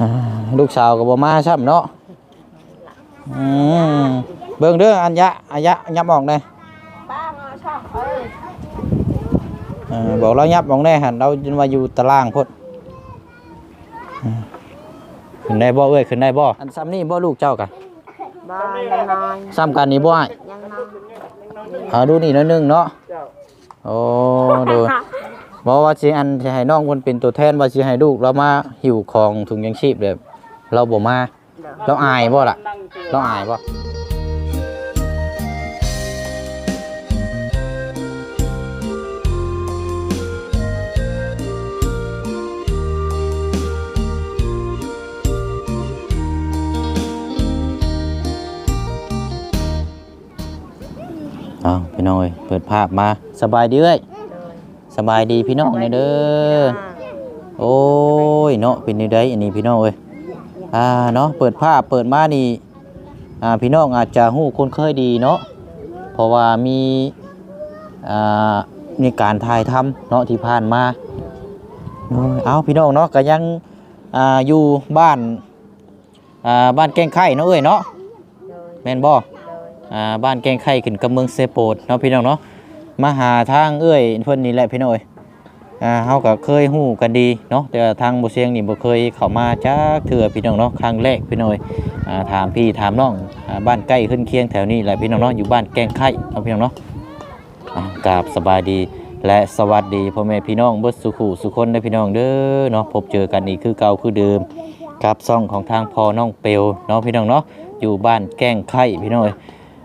อ่าลูกสาวก็บ่มาซ้ำเนาะอืมเบิ่งเด้ออัญญะอัญญะยับออกได้ป้ามาชอบเอ้ยเออบอกเรายับออกได้หั่นเราจนว่าอยู่ตารางพุ่นอืมขึ้นได้บ่เอ้ยขึ้นได้บ่อันซ้ำนี่บ่ลูกเจ้ากะบ้านยังน้อยซ้ำกันนี่บ่อ้ายยังน้อยเอาดูนี่หนิดนึงเนาะโอ้ดู บอกว่าสิอันสิให้น้องเพิ่นเป็นตัวแทนว่าสิให้ลูกเรามาหิวของถุงยังชีพแบบเราบ่มาเราอายบ่ล่ะเราอายบ่อ้าวพี่น้องเอ้ยเปิดภาพมาสบายดีเอ้ย สบายดีพี่น้องเนี่ยเด้อโอ้ยเนาะเป็นนี่ได้อันนี้พี่น้องเอ้ยอ่าเนาะเปิดภาพเปิดมานี่อ่าพี่น้องอาจจะฮู้คนเคยดีเนาะเพราะว่ามีอ่ามีการถ่ายทำเนาะที่ผ่านมาโอ้ยเอาพี่น้องเนาะก็ยังอ่าอยู่บ้านอ่าบ้านแกงไข่เนาะเอ้ยเนาะแม่นบ่อ่าบ้านแกงไข่ขึ้นกับเมืองเซโปดเนาะพี่น้องเนาะ มาหาทางเอ้ยเพิ่นนี่แหละพี่น้องเอ้ยอ่าเฮาก็เคยฮู้กันดีเนาะแต่ทางบ่เสียงนี่บ่เคยเข้ามาจักเทื่อพี่น้องเนาะครั้งแรกพี่น้อยอ่าถามพี่ถามน้องอ่าบ้านใกล้ขึ้นเคียงแถวนี้แหละพี่น้องเนาะอยู่บ้านแกงไข่เนาะพี่น้องเนาะอ่ากราบสบายดีและสวัสดีพ่อแม่พี่น้องเบิดสุขุสุคนเด้พี่น้องเด้อเนาะพบเจอกันอีกคือเก่าคือเดิมกับซ่องของทางพอน้องเปลวเนาะพี่น้องเนาะอยู่บ้านแกงไข่พี่น้อย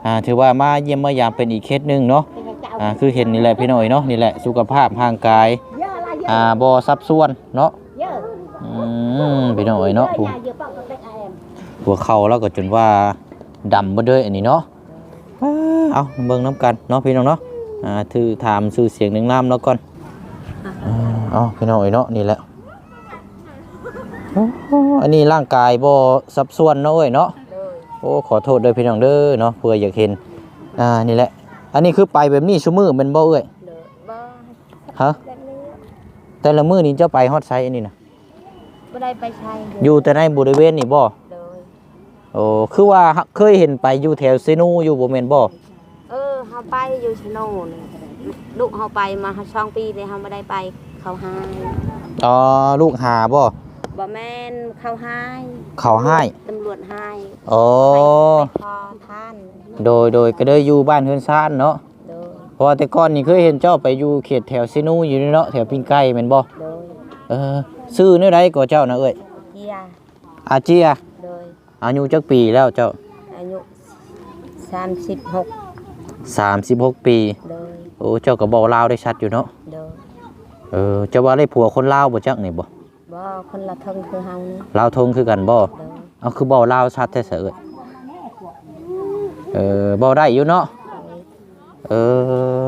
อ่าถือว่ามาเยี่ยมมายามเป็นอีกเคสหนึ่งเนาะ อ่าคือเห็นนี่แหละพี่หน่อยเนาะนี่แหละสุขภาพร่างกายอ่าบ่ซับซ้วนเนาะอืมพี่หน่อยเนาะผมหัวเข่าแล้วก็จนว่าดำบ่เด้ออันนี้เนาะอ้าเอาเบิ่งน้ำกันเนาะพี่น้องเนาะอ่าถือถามชื่อเสียงหนึ่งน้ำแล้วก่อนอ่าเอาพี่หน่อยเนาะนี่แหละโอ้โหอันนี้ร่างกายบ่ซับซ้วนเนาะเอ้ยเนาะโอ้ขอโทษด้วยพี่น้องเด้อเนาะเพื่ออยากเห็นอ่านี่แหละ อันนี้คือไปแบบนี้ชั่วมือแมันบ่เอ้ยเด้อบ้าฮะแบบนี้แต่ละมือนี้เจ้าไปฮอดไซอันนี้นะไม่ได้ไปใช้อยู่แต่ในบริเวณนี่บ่เด้อโอ้คือว่าเคยเห็นไปอยู่แถวเซนูอยู่บ่แม่นบ่เออเฮาไปอยู่ชะโนนลูกเฮาไปมาช่องปีเลยเฮาไม่ได้ไปเขาหายอ๋อลูกหาบ่บ่แม่นเขาหายเขาให้ตำรวจหายโอ้ไปคอท่าน โดยโดยก็ได้อยู่บ้านเฮือนซ่านเนาะเด้อเพราะว่าแต่ก่อนนี่เคยเห็นเจ้าไปอยู่เขตแถวเซนูอยู่นี่เนาะแถวปิงไก่แม่นบ่เด้อเออซื้อแนวใดก็เจ้านะเอ้ยเกียร์อาเจียเด้ออายุจักปีแล้วเจ้า อายุ36 36 ปีเด้อโอ้เจ้าก็เว้าลาวได้ชัดอยู่เนาะเด้อเออจะว่าได้ผัวคนลาวบ่จักนี่บ่บ่คนละเทิงคือเฮานี่ลาวทงคือกันบ่เด้อเอาคือบ่ลาวชัดแท้เสยเอ้ย เออบ่ได้อยู่เนาะเออ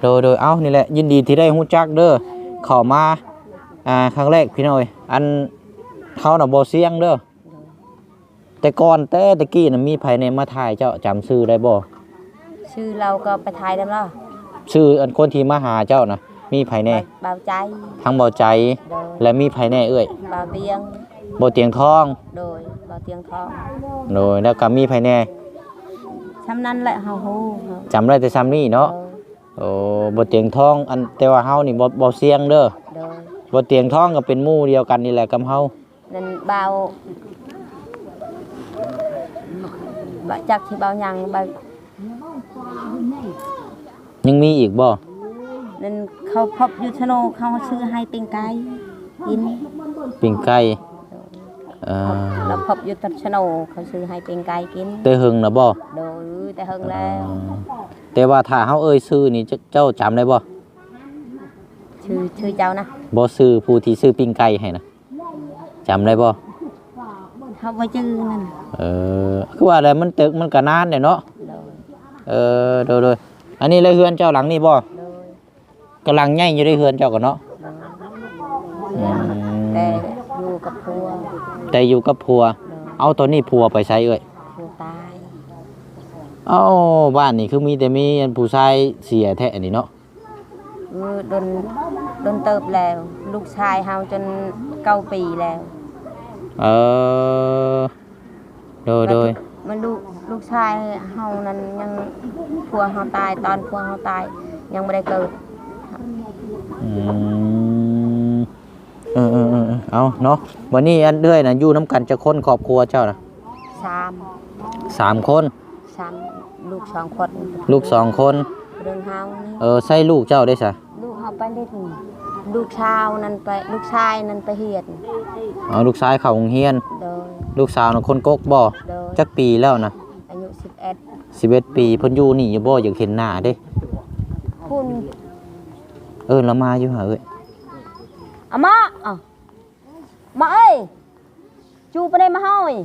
โดยโดยเอ้านี่แหละยินดีที่ได้ฮู้จักเด้อเข้ามาอ่าครั้งแรกพี่น้อยอันเขาน่ะบ่เสียงเด้อแต่ก่อนแต่ตะกี้น่ะมีไผในมาถ่ายเจ้าจำชื่อได้บ่ชื่อเราก็ไปทายได้แล้วชื่ออันคนที่มาหาเจ้าน่ะมีไผแน่เบาใจทั้งบ่ใจโดยและมีไผแน่เอ้ยเบาเตียงบ่เตียงทอง โดยเบาเตียงทอง โดยแล้วก็มีไผแน่ ช้ำนั้นแหละเฮาฮู้เฮาจำได้แต่ซ้ำนี่เนาะโอ้บ่เตียงทองอันแต่ว่าเฮานี่บ่บ่เสียงเด้อโดยบ่เตียงทองก็เป็นหมู่เดียวกันนี่แหละกับเฮานั่นเบาบาจักที่เบาหยังเบายังมีอีกบ่นั่นเขาพบอยู่ชะโนเขาซื้อให้ปิ้งไก่กิน ปิ้งไก่ เอ่อเราพบอยู่ตัชะโนเขาซื้อให้ปิ้งไก่กินแต่หึงน่ะบ่โดยแต่เฮิงแล้วแต่ว่าถ้าเฮาเอ่ยชื่อนี่เจ้าเจ้าจำได้บ่ชื่อชื่อเจ้านะบ่ชื่อผู้ที่ซื้อปิ้งไก่ให้นะจำได้บ่เขาบ่จื้อนั่นเออคือว่าอะไรมันตึกมันก็นานเนี่ยเนาะโดยเออโดยโดยอันนี้เลยเฮือนเจ้าหลังนี่บ่โดยกำลังใหญ่อยู่ในเฮือนเจ้าก็เนาะโดยอืมแต่อยู่กับพัว แต่อยู่กับผัวโดยเอาตอนนี้ผัวไปใช้เอ้ยพัวตายเอ้าบ้านนี่คือมีแต่มีอันผู้ชายเสียแท้อันนี้เนาะเออโดนโดนเติบแล้ว ลูกชายเฮาจนเก้าปีแล้วเออโดยโดยมันลูกลูกชายเฮานั้นยังพัวเฮาตายตอนพัวเฮาตายยังไม่ได้เกิดอืม เออเออเออเออเอาเนาะวันนี้อันเรื่อยนะอยู่น้ำกันจะคนครอบครัวเจ้านะสามสามคนสามลูกสองคนลูกสองคนเรื่องเฮานี่เออใส่ลูกเจ้าได้สะลูกเฮาไปเล่นลูกชาวนั้นไปลูกชายนั้นไปเฮียนเอาลูกชายเขาโรงเฮียนโดยลูกสาวนะคนกกบ่โดยจักปีแล้วนะอายุสิบเอ็ดสิบเอ็ดปีเพิ่นอยู่นี่อยู่บ่อยากเห็นหน้าเด้คุณเออเรามาอยู่หาเอ้ย อามาอะมาเอ้ยจูไปได้มาเฮาอี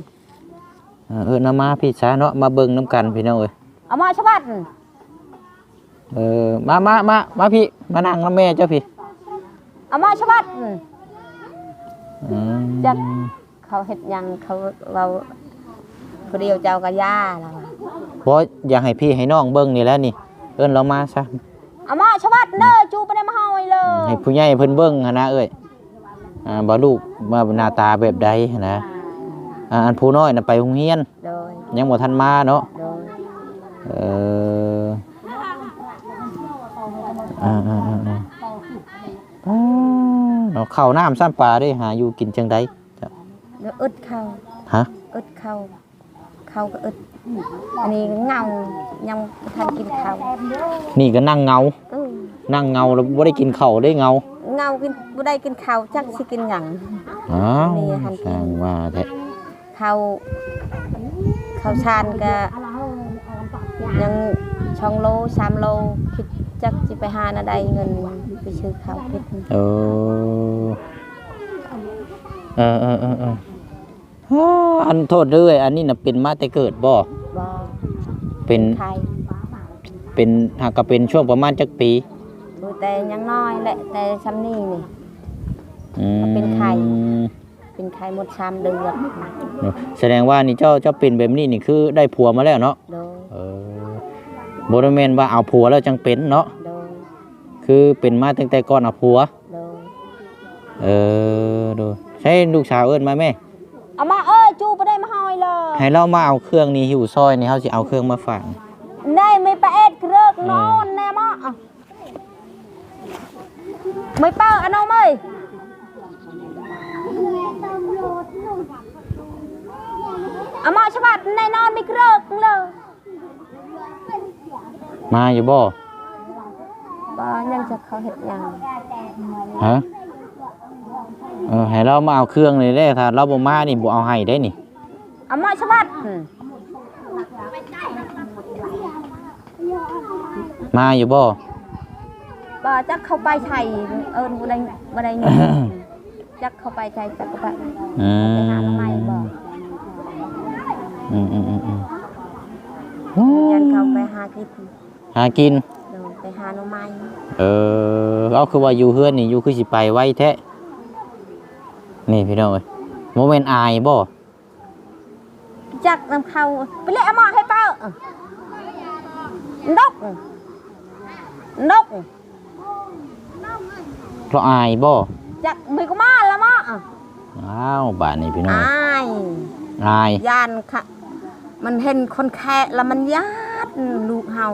เออเออเรามาพี่ช้าเนาะมาเบิ่งน้ำกันพี่น้องเอ้ยอามาชาวบ้านเออมามามามาพี่มานั่งน้ำแม่เจ้าพี่อามาชาวบ้านอืมจักเขาเฮ็ดหยังเขาเราผู้เดียวเจ้ากับย่าแล้วอะบ่อยากให้พี่ให้น้องเบิ่งนี่แหล้วนี่ เอิ้นเรามาซะอามาชาวบ้านเด้อจูไปได้มาเฮาอีเลอืมยให้ผู้ใหญ่เพิ่นเบิ่งหั้นนะเอ้ย อ่าบ่ลูกว่าหน้าตาแบบใดหั้นนะอ่าอันผู้น้อยน่ะไปโรงเรียน โดยยังบ่ทันมาเนาะโดยเอออ่าอ่าอ่าอ่าอ่าเนาะข้าวน้ำซ้ำปลาเด้หาอยู่กินจังไดจ้ะเดี๋ยวอึดเข้าฮะอึดเข้าเข้าก็อึดอันนี้เงายังบ่ทันกินข้าวนี่ก็นั่งเงา เออนั่งเงาแล้วบ่ได้กินข้าวได้เงา เงากินบ่ได้กินข้าวจักสิกินหยัง อ้าวนี่หันสร้างว่าแท้ข้าวข้าวชานก็ยังช่องโลสามโลคิดจักสิไปหานาใดเงินไปซื้อข้าวกินเออเออเออเออเอออ้าอันโทษเด้วยอันนี้น่ะเป็นมาแต่เกิดบ่บ่เป็น ไทยเป็นหากก็เป็นช่วงประมาณจักปีดู แต่ยังน้อยแหละแต่ซ้ำนี่นี่ อืมเป็นไข้ เป็นไข้หมดสามเดือนแสดงว่านี่เจ้าเจ้าเป็นแบบนี้นี่คือได้ผัวมาแล้วเนาะโดยเออบ่ได้แม่นว่าเอาผัวแล้วจังเป็นเนาะโดยคือเป็นมาตั้งแต่ก่อนเอาผัว โดยเออดูใช่ลูกสาวเอิ้นมาแม่ เอามาเอ้ยจูไปได้มาหอยเลยให้เรามาเอาเครื่องนี้หิวซอยนี่เฮาสิเอาเครื่องมาฝาก ได้ไม่ไปเอ็ดเครือกนอนแน่มาอะ ไม่เป้าอันน้องเอ้ยเอามาฉบับในนอนไม่เครือกเลยมาอยู่บ่บ่ยังจะเขาเห็ดหยังฮะเออให้เรามาเอาเครื่องนี่ได้ถ้าเราบ่มานี่บ่เอาให้ได้นี่เอามาฉบับอืมมาอยู่บ่ บ่จักเข้าไปไทยเอิ้นบ่ได้บ่ได้เงินจักเข้าไปไทยจักเข้าไปอืไปหาทำไมบ่อืมอืมอืมอืมยันเขาไปหากินหากินเดินไปหาหน่อไม้เออเอาคือว่าอยู่เฮือนนี่อยู่คือสิไปไว้แท้นี่พี่น้องเอ้ยโมเมนต์อายบ่จักนำเขาไปเรียกอามาให้เป้าอะนกนก เพราะอายบ่จักมีก็มาแล้วมาอะอ้าวบาดนี้พี่น้องอายอายยานค่ะ มันเห็นคนแค่แล้วมันญาติลูกเฮา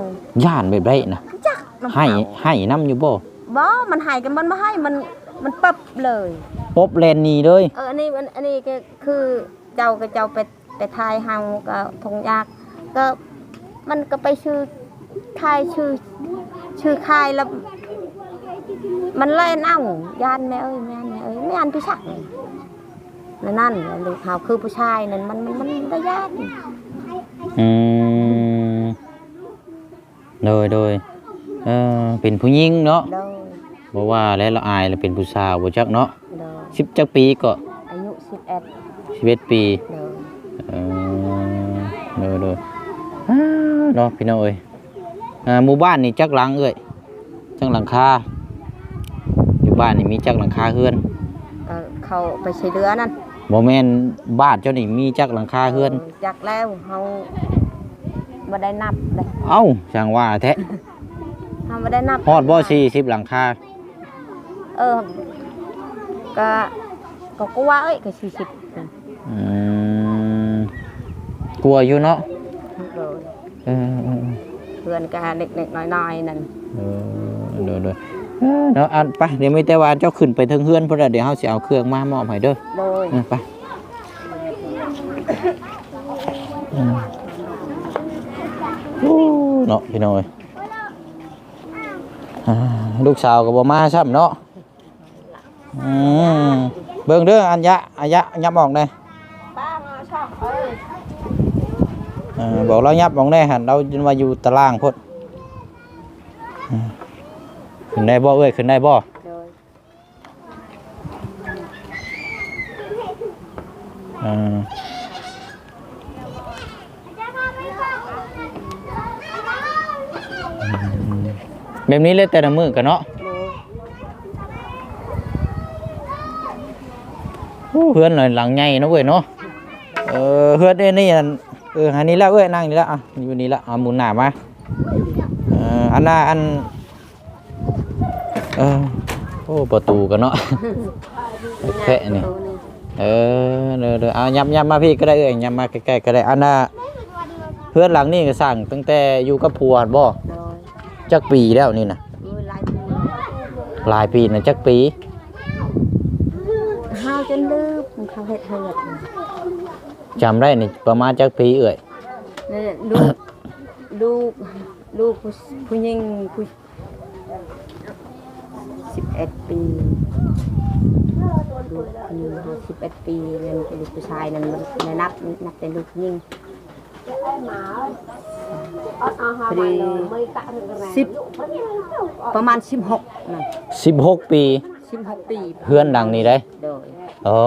ย่านแบบไรนะจักนำให้เขาให้น้ำอยู่บ่บ่มันใหายกันมันมาให้มันมันปับเลยปบแลนหนีเลยเอออันนี้มันอันนี้ก็คือเจ้ากับเจ้าไปไปทายเฮาก็ทงยากก็มันก็ไปชื่อคายชื่อ ชื่อคายแล้ว มันเล่นเอ้ายานแม่เอ้ยแม่แม่เอ้ยไม่อันพี่ชักนั่นนั่นลูกเฮาคือผู้ชายนั่นมันมันมันได้ยานอืมโดยโดยเออเป็นผู้หญิงเนาะโดยบ่ว่าแล้วเราอายแล้วเป็นผู้สาวบ่จักเนาะโดยสิบจักปีก็อายุสิบเอ็ดชีวิตปีโดยเออโดยโดยอ้าเนาะพี่น้องเอ้ยอ่าหมู่บ้านนี่จักหลังเอ้ยจักหลังคาอยู่ บ้านนี่มีจักหลังคาเฮือนเออเขาไปใช้เรือนั่นบ่แม่นบ้านเจ้านี่มีจักหลังคาเฮือนจักแล้วเฮาบ่ได้นับเลยเอ้าช่างว่าแท้เฮาบ่ได้นับฮอดบ่40หลังคาเออก็ก็กลัวเอ้ยก็สี่สิบกลัวอยู่เนาะโดยเออเออเพื่อนก็เด็กๆน้อยๆนั่นเออเดี๋ยวเดี๋ยวเออ เนาะอันไปเดี๋ยวมีแต่ว่าเจ้าขึ้นไปเทิงเฮือนเพิ่นน่ะเดี๋ยวเฮาสิเอาเครื่องมามอบให้เด้อโดยเออไปอืมโอ้เนาะพี่น้อยอ่าลูกสาวก็บ่มาซ้ำเนาะอืมเบิ่งเด้ออัญญะอัญญะยับออกได้ป้ามาชอบเอ้ยเออบอกเรายับออกได้หั่นเราจนว่าอยู่ตารางพุ่นอืม ขึ้นได้บ่เอ้ยขึ้นได้บ่โดยอ่าแบบนี้เลยแต่ละมือกันเนาะโดยเพื่อนหน่อยหลังใหญ่เนาะเว้ยเนาะ เออเพื่อนเอ้ยนี่อันเอออันนี้ละเอ้ยนั่งนี่ละอะอยู่นี่ละเอาหมุนหน้ามา เอออันน่ะอัน เออโอ้ประตูกันเนาะแพะนี่ตัวนี้เออเด้อเด้อเอายำยำมาพี่ก็ได้เอ้ยยำมาใกล้ๆก็ได้อันน่ะเพื่อนหลังนี่ก็สั่งตั้งแต่อยู่กับผัวหั่นบ่โดยจักปีแล้วนี่นะโดยหลายปีหลายปีนะจักปีห้าวจนลืมเขาเฮ็ดเหือดจำได้นี่ประมาณจักปีเอ่ยนี่ลูกลูกลูกผู้ผู้หญิงผู้ สิบเอ็ดปีลูกผู้หญิงเขาสิบเอ็ดปีนั่นเป็นลูกผู้ชายนั่นมันไม่นับนับเป็นลูกผู้หญิงพอดีสิบประมาณสิบหกนั่นสิบหกปีสิบหกปีเพื่อนดังนี่ได้โดยอ๋อ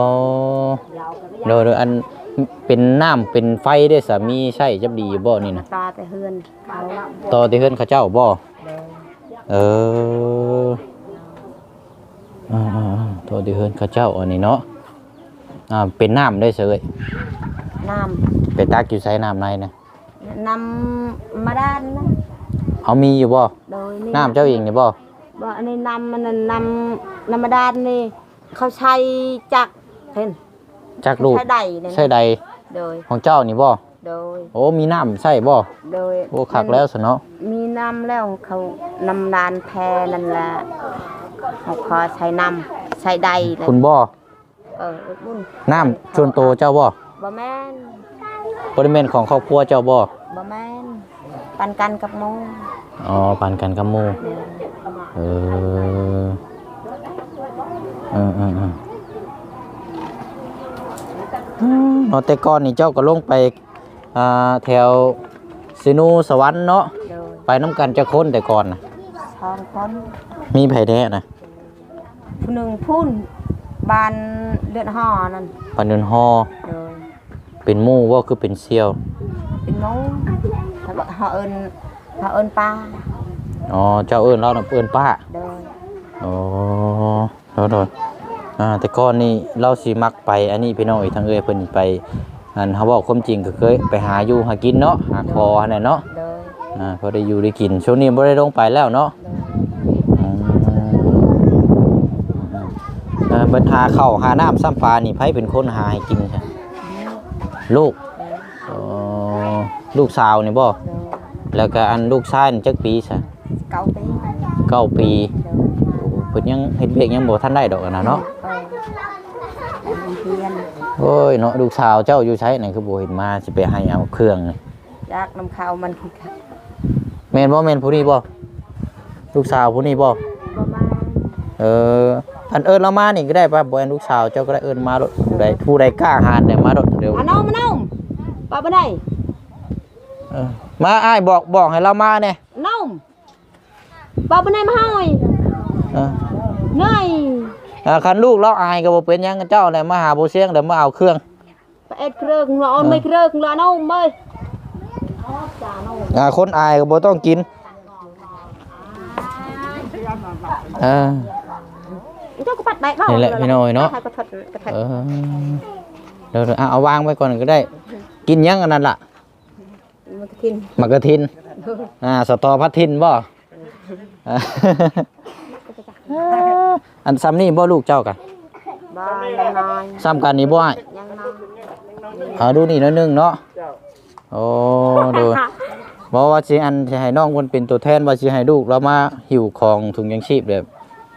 โดยโดยอันเป็นน้ำเป็นไฟได้สามีใช่จับดีอยู่บ่นี่นะตาแต่เฮือนเขาต่อที่เพื่อนเขาเจ้าบ่โดยเออ อ่าๆๆต่อที่เพื่อนเขาเจ้าอันนี้เนาะอ่าเป็นน้ำได้เสยน้ไปตักอยู่ใส่น้ำในนะำนำมาด้านนะเอามีอยู่บ่โดยนี่น้ำเจ้าเองนี่บ่บ่อันนี้นำมันน่ะนำนำมาด้านนี่เขาใช้จักรเห็นจักลูกใช้ใดเลยนะใช่ใดโดยของเจ้านี่บ่โดยโอ้มีน้ำใช่บ่โดยโอ้คักแล้วสเนาะมีน้ำแล้วเขานำดานแพนั่นแหละ เขาขอใช้น้ำใช้ใดเลยคุณบ่เออบุญน้ำชวนโตเจ้าบ่บ่แม่นบริเวณของครอบครัวเจ้าบ่บ่แม่นปันกันกับหมูอ๋อปานกันกับหมู่เออเออเออเอออืมเนาะแต่ก่อนนี่เจ้าก็ลงไปอ่าแถวสินูสวรรค์เนาะโดยไปน้ำกันจะค้นแต่ก่อนนะสองคนมีไผแท้นะ ผู้หนึ่งพุ่นบานเลือดห่อนั่นปันเดินฮอโดยเป็นหมู่ว่าคือเป็นเซียวเป็นหมูถ้าบอกเขาเอิญเขาเอิญปลาอ๋อเจ้าเอิ้นเราน่ะเอิ้นป้าโดยอ๋อโดดโดดอ่าแต่ก่อนนี่เราสิมักไปอันนี้พี่น้องอีกทางเอ้ยเพิ่นนี่ไปอันเขาบอกความจริงก็เคยไปหาอยู่หากินเนาะหาคอหั่นน่ะเนาะโดยอ่าพอได้อยู่ได้กินช่วงนี้บ่ได้ลงไปแล้วเนาะาเบิ่นหาข้าวหาน้ำซ้ำปลานี่ไผเป็นคนหาให้กินใช่ลูกโดยอ๋อลูกสาวนี่บ่โดยแล้วก็อันลูกชายนี่จักปีซะเก้าปีเก้าปีโดยเพิ่นยังเฮ็ดเวียกยังบ่ทันได้ดอกอะนะเนาะเออเป็นเพียนโอ้ยเนาะลูกสาวเจ้าอยู่ใช้ไหนคือบ่เห็นมาสิไปให้เอาเครื่องนี่ยากน้ำข้าวมันคือค่ะแม่นบ่แม่นผู้นี้บ่ลูกสาวผู้นี้บ่ประมาณเออ อันเอิ้นเรามานี่ก็ได้ป่ะบ่แม่นลูกสาวเจ้าก็ได้เอิ้นมาโดดผู้ใดผู้ใดกล้าหาญได้มาโดดเดี๋ยวอะน้องมาน้องป้าไปไหนเออมาอ้ายบอกบอกให้เรามาแน่น้องป้าไปไหนมาให้เออเหนื่อยอ่าคันลูกเราอายก็บ่เป็นหยังเจ้าแหละมาหาบ่เสียงเดี๋ยวมาเอาเครื่องไปเอ็ดเครื่องนอนไม่เครื่องละน้องเอ้ยอ่าคนอายก็บ่ต้องกินอ่าเจ้าก็ ปัดได้บ้านี่แหละพี่น้อยเนาะ กระทัดกระทัดเออเดี๋ยวๆอะเอาวางไว้ก่อนก็ได้ กินหยังอันนั้นล่ะมันก็กินมักกะทิน อ่าสตอพัดทินบ่อ่าอันซ้ำนี่บ่ลูกเจ้ากะบ้านยังน้อยซ้ำกันนี่บ่อ้ายยังน้อยเอาดูนี่หนิดนึงเนาะโอ้ดูบอกว่าสิอันสิให้น้องเพิ่นเป็นตัวแทนว่าสิให้ลูกเรามาหิวของถุงยังชีพแบบ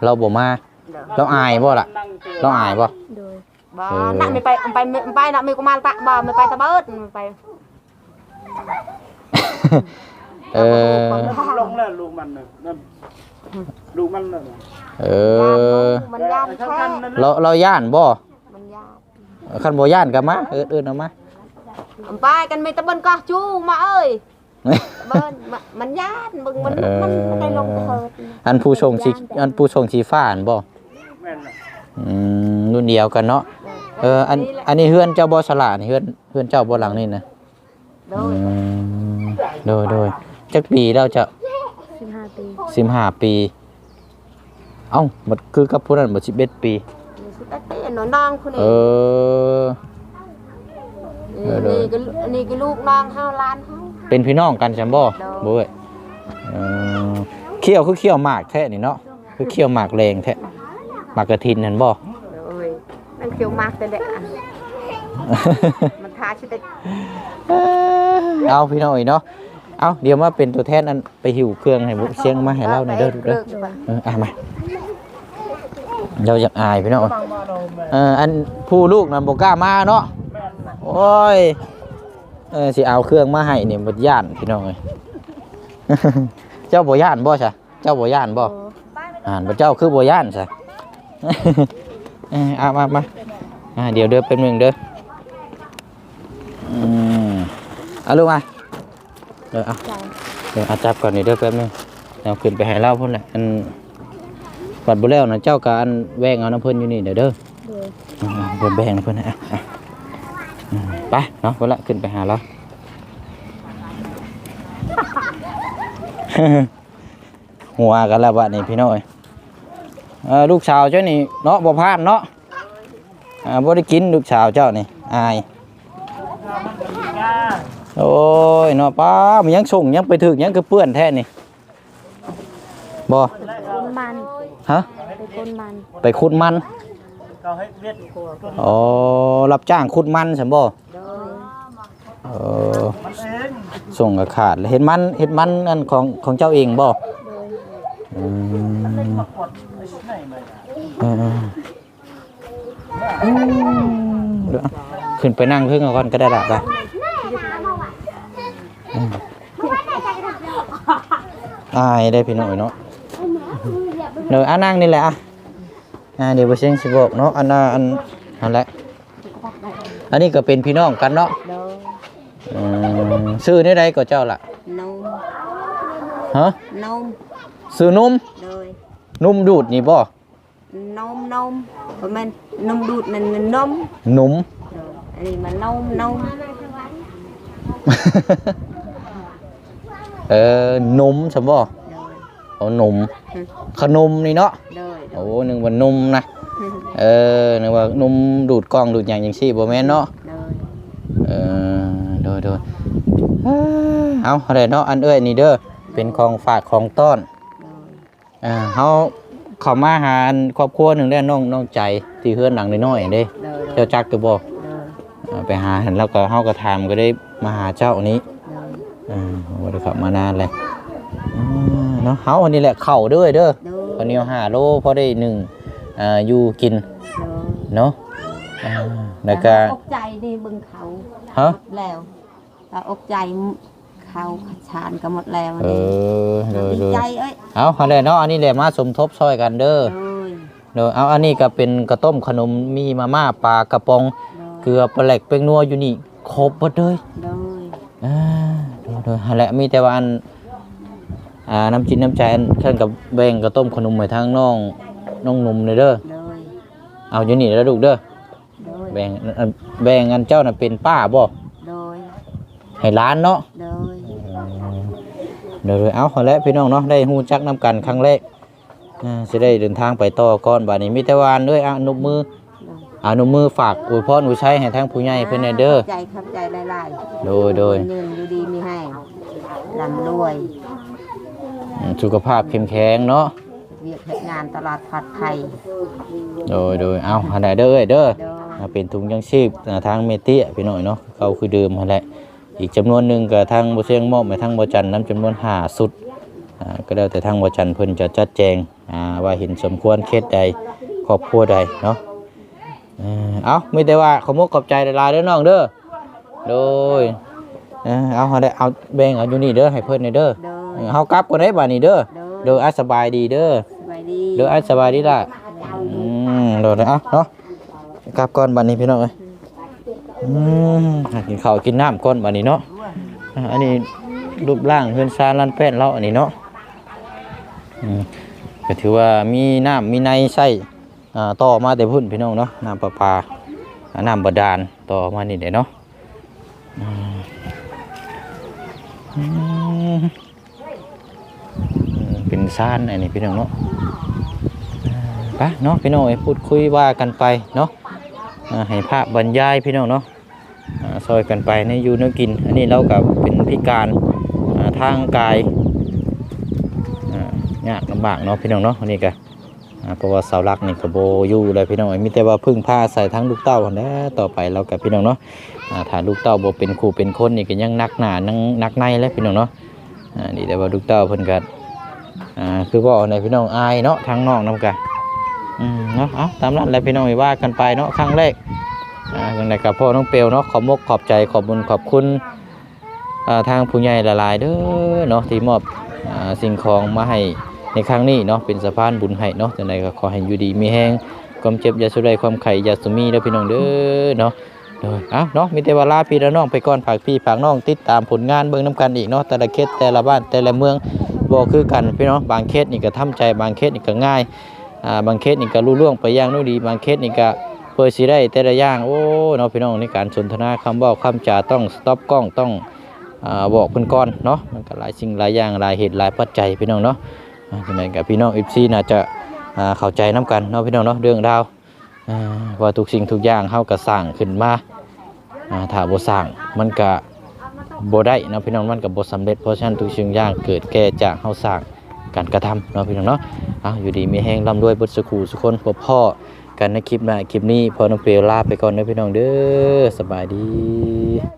เราบ่มา เราอายบ่ล่ะเราอายบ่โดยบ่เออ น่ะไม่ไปไปไม่ไปน่ะไม่กุมารตะบ่ไม่ไปตะเบิดไม่ไปเออ ลงแล้วลูกมันน่ะนั่นลูกมันน่ะเออ มันย่านเท่าแท้กันนั่นเราเราย่านบ่มันย่านคันบ่ย่านก็มาเอิ้นเอิ้นเอามามันไปกันไม่ตะเบินก็จู้มาเอ้ยตะเบินมันมันย่านมึงมันมันมันได้ลงเถิดอันผู้ชงสีอันผู้ชงสีฟ้าอันบ่แม่นน่ะ อืมรุ่นเดียวกันเนาะเอออันอันนี้เฮือนเจ้าบ่สลานี่เฮือนเฮือนเจ้าบ่หลังนี่นะโดอืยมโดยโดยจักปีเราจะ15ปี15ปี เอ้ามันคือกับผู้นั้นบ่11ปีนี่สิตะเตี้ยหนอนนางคนเอนี้อ เออโดยนี่ก็นี่ก็ลูกน้องเฮาหล้านเฮา เป็นพี่น้องกันจังบ่โดยบ่เอ้ยเออเขี้ยวคือเขี้ยวหมากแท้นี่เนาะคือเขี้ยวหมากแรงแท้ห มากกระทินนั่นบ่โดยนั่นเกี่ยวมากแต่เด็กอะมันทาชิตะเอาพี่น้อยเนาะ เอาเดี๋ยวมาเป็นตัวแทนอันไปหิวเครื่องให้บุเสียงมาให้เล่าหน่อยเด้อลูกเด้อเอออะมาเราอยากอายพี่น้อยเอออันผู้ลูกนั่นบ่กล้ามาเนาะ โอ้ย เออสิเอาเครื่องมาให้นี่บ่ย่านพี่น้องเอ้ยเจ้าบ่ย่านบ่ซะเจ้าบ่ย่านบ่อ่านบ่เจ้าคือบ่ย่านซะ เอามามาอ่าเดี๋ยวเด้อเป็นหนึ่งเด้ออืมเอาลูกมาเดี๋ยวเอาเดี๋ยวอาจับก่อนนี่เด้อแป๊บหนึงเดี๋ยวขึ้นไปให้เล่าพุ่นแหละอันปัดบุแล้วนะเจ้ากับอันแวงเอาน้ำเพิ่นอยู่นี่เดี๋ยวเด้อโดยอ่าเพิ่นแบ่งน้ำเพิ่นนะไปเนาะพุ่นละขึ้นไปหาเราหัวกันแล้วบัดนี้พี่น้อย ลูกสาวเจ้านี่เนาะบ่พลาดเนาะอ่าบ่ได้กินลูกสาวเจ้านี่อายโอ้ยเนาะป้ามันยังส่งยังไปถึกยังคือเปื้อนแท้นี่บ่คนมันฮะไปคนมันไปขุดมันเขาให้เวียดต้นอ๋อรับจ้างขุดมันใช่บ่โดยเออมันเองส่งกับขาดเห็นมันเห็นมันอันของของเจ้าเองบ่ อืมากดไอ้ไหนมาเออๆเดี๋ยวขึ้นไปนั่งขึ้นก่อนก็ได้ละไปอืมอายได้พี่น้อยเนาะเดี๋ยวอะนั่งนี่แหละอะอ่าเดี๋ยวไปเชียงสิบอกเนาะอันน่ะอันอันแหละอันนี้ก็เป็นพี่น้องกันเนาะอืมซื้อนี่ใดก็เจ้าล่ะนมฮะนม ซื้อนุ่มโดยนุ่มดูดนี่บ่นมนมประมาณนมดูดนั่นมันนมหนุ่มโดยอันนี้มันนมนมเออนมใช่บ่โดย เอานมอืม ขนมนี่เนาะโดยโอ้นึกว่านมนะเออนึกว่านมดูดกล้องดูดหยังจังซี่บ่แม่นเนาะ โดยเออโดยโดยเอาอะไรเนาะอันเอ้ยนี่เด้อเป็นของฝากของต้อนโดย อ่าเฮาเข้ามาหาอันครอบครัวหนึงได้อน้องน้องใจที่เฮือนหลังน้อยๆเด้โดยเจ้าจักก็บ่โดยอ่าไปหาเห็นแล้วก็เฮาก็ถามก็ได้มาหาเจ้านี้โดยอ่าบ่ได้ขับมานานเลยอ่าเนาะเฮาอันนี้แหละเข้าเด้อเด้อ โดยข้าวเหนียว5โลพอได้หนึ่งอ่าอยู่กินโดยเนาะอ่าแล้วก็อกใจนี่บึงเขาฮะ แล้วแต่อกใจ เขาชานก็หมดแล้วเออเด้อดีเด้อใจเอ้ยเอาเอาเลยเนาะอันนี้แหละมาสมทบช่วยกันเด้อ โดยเด้อเอาอันนี้ก็เป็นกระต้มขนมมีมาม่าปลากระป๋องโดยเกลือปลาแหลกเป็งนัวอยู่นี่ครบหมดเลยโดยอ่าเด้อเด้อหั่นแหละมีแต่ว่าอันอ่าน้ำจิ้มน้ำใจอันเท่านกับแบ่งกระต้มขนมให้ทางน้องน้องหนุ่มเลยเด้อโดยเอาอยู่นี่แล้วลูกเด้อโดยแบ่งอันแบ่งอันเจ้าน่ะเป็นป้าบ่โดยให้ร้านเนาะโดย เดี๋ยวๆเอาขอแล้วพี่น้องเนาะได้ฮู้จักนํกันครั้งแรกอ่าสิได้เดินทางไปต่อก่อนบัดนี้มีแต่วาอันด้วยอะนุบมือโดยอานุมือฝากอวยพรอวยชัยให้ทั้งผู้ใหญ่เพิ่นแน่เด้อใจครับใจหลายๆโดยโดยเงินอยู่ดีมีให้ลำรวยอืมสุขภาพเข้มแข็งเนาะเวียกเฮ็ดงานตลอดปลอดภัยโดยโดยเอาหันใดเด้อเอ้ยเด้อโดยอ่าเป็นถุงยังชีพอ่าทางเมเตียพี่น้อยเนาะเขาคือเดิมหั่นแหละ อีกจำนวนหนึ่งก็ทางบ่เสียงมอบให้ทางบ่จันน้ำจำนวนห้าสุดอ่าก็แล้วแต่ทางบ่จันเพิ่นจะจัดแจงอ่าว่าเห็นสมควรเคสใดครอบครัวใดเนาะเออเอาไม่แต่ว่าขอมกขอบใจหลายๆเด้อน้องเด้อโดยเออเอาเอาได้เอาแบ่งเอาอยู่นี่เด้อให้เพิ่นนี่เด้อโดเอยอเฮากลับก่อนได้บัดนี้เด้อโดยเด้ออาสบายดีเด้อสบายดีเด้ออาสบายดีล่ะอืมโดดเลยอะเนาะกลับก่อนบัดนี้พี่น้องเอ้ย อืมหากินข้าวกินน้ำก่อนบัดนี้เนาะอะอันนี้รูปร่างเฮือนซานลันแป้นเราอันนี้เนาะอืมก็ถือว่ามีน้ำมีในใส่อ่าต่อมาแต่พุ่นพี่น้องเนาะน้ำประปาอ่าน้ำบาดาลต่อมานี่เด้เนาะอืมอืมเป็นซานอันนี้พี่น้องเนาะ ไปเนาะพี่น้องไอ้พูดคุยว่ากันไปเนาะ ให้ภาพบรรยายพี่น้องเนาะซอยกันไปในอยู่เนื้อกิน อันนี้เรากับเป็นพิการทางกายยากลำบากเนาะพี่น้องเนาะอันนี้ก็อ่าเพราะว่าเสาหลักนี่ก็โบยู่เลยพี่น้องมีแต่ว่าพึ่งพาใส่ทั้งลูกเต้าหั้นแล้วต่อไปเรากับพี่น้องเนาะอ่าถ้าลูกเต้าโบเป็นครูเป็นคนนี่ก็ยังนักหนานังนักในแล้วพี่น้องเนาะนี่แต่ว่าลูกเต้าเพิ่นก็อ่าคือว่าในพี่น้องอายเนาะทางน้องนํกัน อืมเนาะเอาตามนั้นแหละพี่น้องว่ากันไปเนาะครั้งแรกอ่าอย่างไรกับพ่อน้องเปียวเนาะขอบมกขอบใจขอบบุญขอบคุณอ่าทางผู้ใหญ่ละลายๆเด้อเนาะที่มอบอ่าสิ่งของมาให้ในครั้งนี้เนาะเป็นสะพานบุญให้เนาะจังไดก็ขอให้อยู่ดีมีแห้งความเจ็บอย่าสุดใดความไข่อย่าสุมีเด้อพี่น้องเด้อเนาะเด้อเอาเนาะมีแต่เวลาพี่และน้องไปก่อนฝากพี่ฝากน้องติดตามผลงานเบิ่งน้กันอีกเนาะแต่ละเขตแต่ละบ้านแต่ละเมืองบ่คือกันพี่น้องบางเขตนี่ก็ทำใจบางเขตนี่ก็ง่าย บางเคสนี่ก็รู้ล่วงไปย่างนู้นดี บางเคสนี่ก็เพื่อสิได้แต่ละย่างโอ้เนาะพี่น้องในการสนทนาคำเว่าคำจาต้องสต็อปกล้องต้องอ่าบอกเพิ่นก่อนเนาะมันก็หลายสิ่งหลายอย่างหลายเหตุหลายปัจจัยพี่น้องเนาะอ่าจังไดกับพี่น้อง FC น่าจะอ่าเข้าใจนํกันเนาะพี่น้องเนาะเรื่องราวว่าทุกสิ่งทุกอย่างเฮาก็สร้างขึ้นมาอ่าถ้าบ่สร้างมันก็บ่ได้เนาะพี่น้องมันก็บ่สำเร็จเพราะฉะนั้นทุกสิ่งอย่างเกิดแก่จากเฮาสร้าง การกระทำเนาะพี่น้องเนาะอะอยู่ดีมีแห้งร่ำรวยบุตรสกูสุกคนพบพ่อกันในคลิปหน้าคลิปนี้พอน้องเปลลาไปก่อนนะพี่น้องเด้อสบายดี